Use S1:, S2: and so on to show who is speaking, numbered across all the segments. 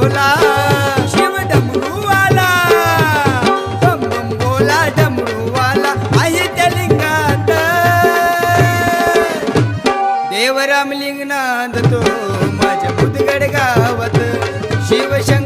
S1: भोला शिव डमरूवाला बम बम भोला डमरूवाला आहे त्या लिंगात. देवराम लिंग तो माझ्या मुदगड गावात शिवशंकर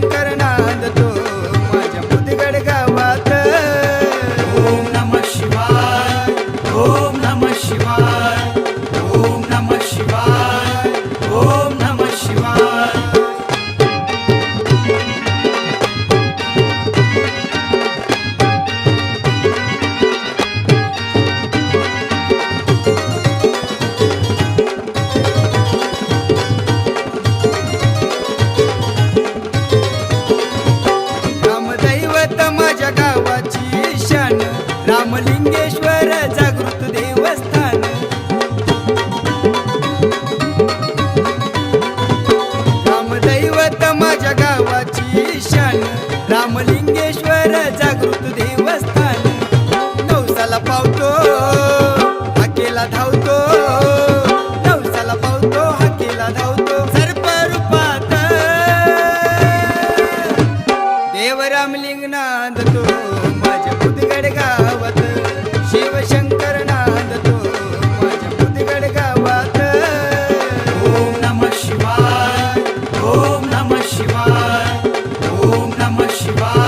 S2: नांद
S1: तो माझ्या बुधगड गावात. शिवशंकर नांद तो माझ्या बुधगड गावात.
S2: ओम नम शिवाय ओम नम शिवाय ओम नम शिवाय.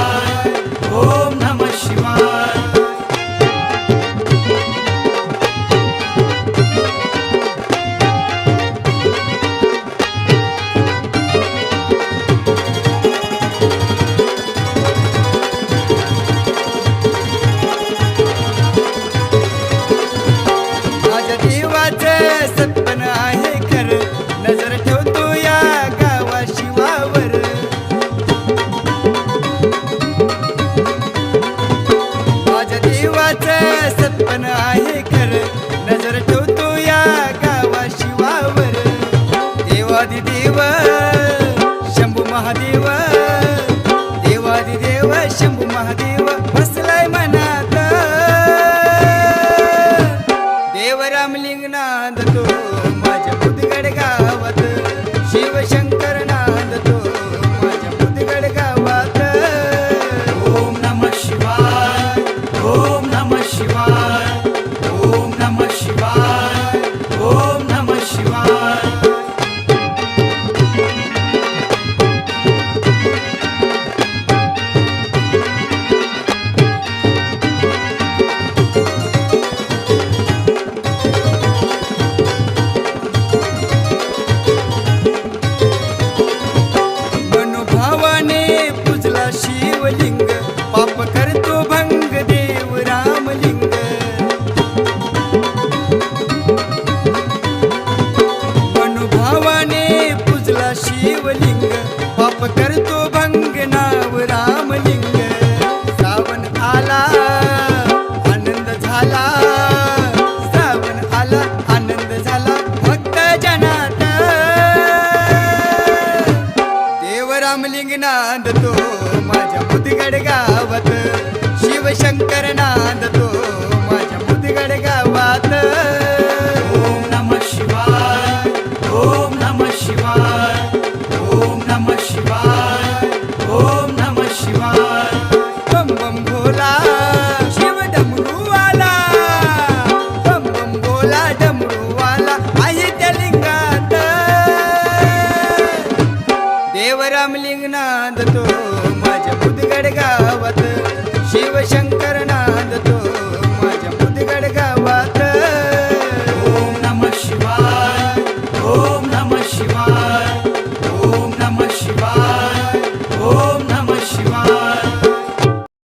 S1: आहे खर नजर ठेवतो या गावा शिवावर देवादिदेव शंभू महादेव. देवादिदेव शंभू महादेव बसलाय मनात. देवरामलिंग नांदतो माझ्या बुधगड गावात. शिवशंकर शिवलिंग देवरामलिंग नांदतो माझ्या मुदगड गावात. शिवशंकर नांदतो देवरामलिंग नांदतो गावात शिवशंकर